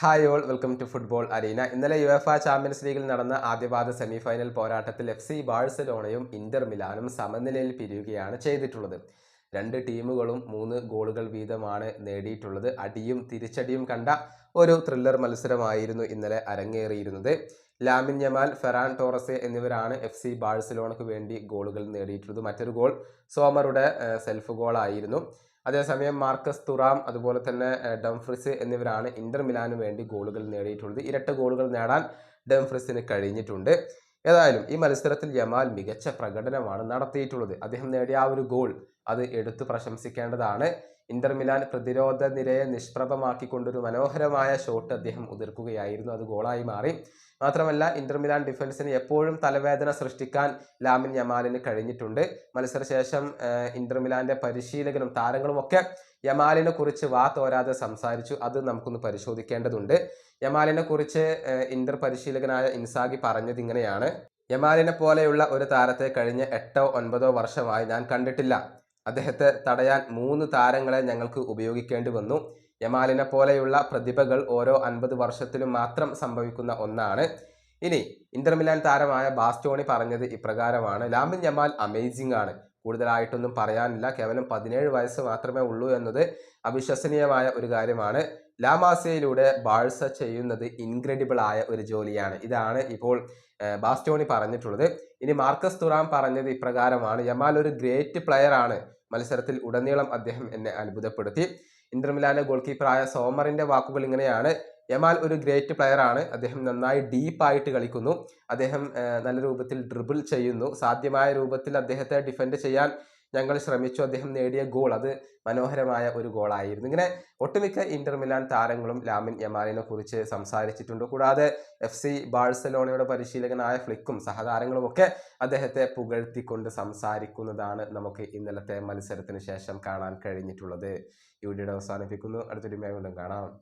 Hi all welcome to football arena ഇന്നലെ U F champions ലീഗിൽ നടന്ന ആദ്യപാദ സെമിഫൈനൽ പോരാട്ടത്തിൽ എഫ് സി ബാഴ്സലോണയും ഇന്റർ മിലാനും സമനിലയിൽ പിരിയുകയാണ് ചെയ്തിട്ടുള്ളത്. രണ്ട് ടീമുകളും മൂന്ന് ഗോളുകൾ വീതമാണ് നേടിയിട്ടുള്ളത്. അടിയും തിരിച്ചടിയും കണ്ട ഒരു ത്രില്ലർ മത്സരമായിരുന്നു ഇന്നലെ അരങ്ങേറിയിരുന്നത്. ലാമിൻ യമാൽ ഫെറാൻ ടോറസെ എന്നിവരാണ് എഫ് സി ബാഴ്സലോണയ്ക്ക് വേണ്ടി ഗോളുകൾ നേടിയിട്ടുള്ളത്. മറ്റൊരു ഗോൾ സോമറുടെ സെൽഫ് ഗോളായിരുന്നു. അതേസമയം മാർക്കസ് തുറാം അതുപോലെ തന്നെ ഡംഫ്രിസ് എന്നിവരാണ് ഇന്റർ മിലാനു വേണ്ടി ഗോളുകൾ നേടിയിട്ടുള്ളത്. ഇരട്ട ഗോളുകൾ നേടാൻ ഡംഫ്രിസിന് കഴിഞ്ഞിട്ടുണ്ട്. ഏതായാലും ഈ മത്സരത്തിൽ യമാൽ മികച്ച പ്രകടനമാണ് നടത്തിയിട്ടുള്ളത്. അദ്ദേഹം നേടിയ ആ ഒരു ഗോൾ അത് എടുത്തു പ്രശംസിക്കേണ്ടതാണ്. ഇന്റർ മിലാൻ പ്രതിരോധ നിരയെ നിഷ്പ്രഭമാക്കിക്കൊണ്ടൊരു മനോഹരമായ ഷോട്ട് അദ്ദേഹം ഉതിർക്കുകയായിരുന്നു. അത് ഗോളായി മാറി. മാത്രമല്ല ഇന്റർ മിലാൻ ഡിഫൻസിന് എപ്പോഴും തലവേദന സൃഷ്ടിക്കാൻ ലാമിൻ യമാലിന് കഴിഞ്ഞിട്ടുണ്ട്. മത്സരശേഷം ഇന്റർ മിലാന്റെ പരിശീലകനും താരങ്ങളും ഒക്കെ യമാലിനെ കുറിച്ച് വാ തോരാതെ സംസാരിച്ചു. അത് നമുക്കൊന്ന് പരിശോധിക്കേണ്ടതുണ്ട്. യമാലിനെ കുറിച്ച് ഇന്റർ പരിശീലകനായ ഇൻസാഗി പറഞ്ഞത് ഇങ്ങനെയാണ്. യമാലിനെ പോലെയുള്ള ഒരു താരത്തെ കഴിഞ്ഞ എട്ടോ ഒൻപതോ വർഷമായി ഞാൻ കണ്ടിട്ടില്ല. അദ്ദേഹത്തെ തടയാൻ മൂന്ന് താരങ്ങളെ ഞങ്ങൾക്ക് ഉപയോഗിക്കേണ്ടി വന്നു. യമാലിനെ പോലെയുള്ള പ്രതിഭകൾ ഓരോ അൻപത് വർഷത്തിലും മാത്രം സംഭവിക്കുന്ന ഒന്നാണ്. ഇനി ഇന്റർ മിലാൻ താരമായ ബാസ്റ്റോണി പറഞ്ഞത് ഇപ്രകാരമാണ്. ലാമിൻ യമാൽ അമേസിംഗ് ആണ്. കൂടുതലായിട്ടൊന്നും പറയാനില്ല. കേവലം പതിനേഴ് വയസ്സ് മാത്രമേ ഉള്ളൂ എന്നത് അവിശ്വസനീയമായ ഒരു കാര്യമാണ്. ലാമാസയിലൂടെ ബാഴ്സ ചെയ്യുന്നത് ഇൻക്രെഡിബിൾ ആയ ഒരു ജോലിയാണ്. ഇതാണ് ഇപ്പോൾ ബാസ്റ്റോണി പറഞ്ഞിട്ടുള്ളത്. ഇനി മാർക്കസ് തുറാം പറഞ്ഞത് ഇപ്രകാരമാണ് യമാൽ ഒരു ഗ്രേറ്റ് പ്ലെയർ ആണ്. മത്സരത്തിൽ ഉടനീളം അദ്ദേഹം എന്നെ അത്ഭുതപ്പെടുത്തി. ഇന്റർ മിലാന്റെ ഗോൾ കീപ്പറായ സോമറിന്റെ വാക്കുകൾ ഇങ്ങനെയാണ് യമാൽ ഒരു ഗ്രേറ്റ് പ്ലെയർ ആണ്. അദ്ദേഹം നന്നായി ഡീപ്പായിട്ട് കളിക്കുന്നു. അദ്ദേഹം നല്ല രൂപത്തിൽ ഡ്രിബിൾ ചെയ്യുന്നു. സാധ്യമായ രൂപത്തിൽ അദ്ദേഹത്തെ ഡിഫെൻഡ് ചെയ്യാൻ ഞങ്ങൾ ശ്രമിച്ചു. അദ്ദേഹം നേടിയ ഗോൾ അത് മനോഹരമായ ഒരു ഗോളായിരുന്നു ഇങ്ങനെ ഒട്ടുമിക്ക ഇന്റർ മിലാൻ താരങ്ങളും ലാമിൻ യമാലിനെ കുറിച്ച് സംസാരിച്ചിട്ടുണ്ട്. കൂടാതെ എഫ് സി ബാഴ്സലോണയുടെ പരിശീലകനായ ഫ്ലിക്കും സഹതാരങ്ങളും ഒക്കെ അദ്ദേഹത്തെ പുകഴ്ത്തിക്കൊണ്ട് സംസാരിക്കുന്നതാണ് നമുക്ക് ഇന്നലത്തെ മത്സരത്തിന് ശേഷം കാണാൻ കഴിഞ്ഞിട്ടുള്ളത്. ഈ വീഡിയോ അവസാനിപ്പിക്കുന്നു. അടുത്തൊരു വീണ്ടും കാണാം.